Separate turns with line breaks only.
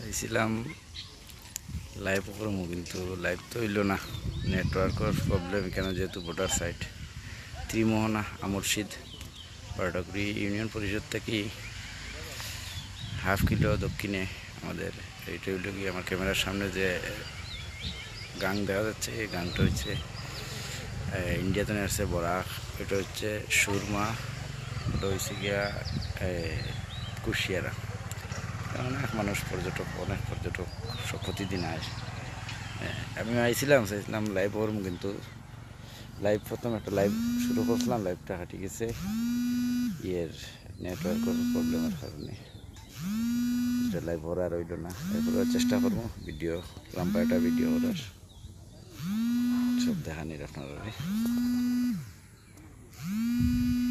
চাইছিলাম লাইভ করব কিন্তু লাইভ তো হইল না। নেটওয়ার্কের প্রবলেম এখানে যেহেতু voter site Trimohana Amarshid Patakuri union Parishad থেকে হাফ কিলো দক্ষিণে আমাদের এইটা হইল কি আমার ক্যামেরার সামনে যে গান দেখা যাচ্ছে, এই গানটা হচ্ছে ইন্ডিয়াতে আসছে বরাক এটা হচ্ছে সুরমা ওটা হচ্ছে গিয়া কুশিয়ারা। অনেক মানুষ পর্যটক অনেক পর্যটক সব প্রতিদিন আসে হ্যাঁ, আমি আইছিলাম চাইছিলাম লাইভ করম কিন্তু লাইভ প্রথম একটা লাইভ শুরু করছিলাম লাইভটা হাঁটি গেছে। ইয়ের নেটওয়ার্কের প্রবলেমের কারণে। এটা লাইভ হওয়ার আর হইল না। এরপরে চেষ্টা করব ভিডিও লম্বা একটা ভিডিও করার। সব দেখানির আপনারা।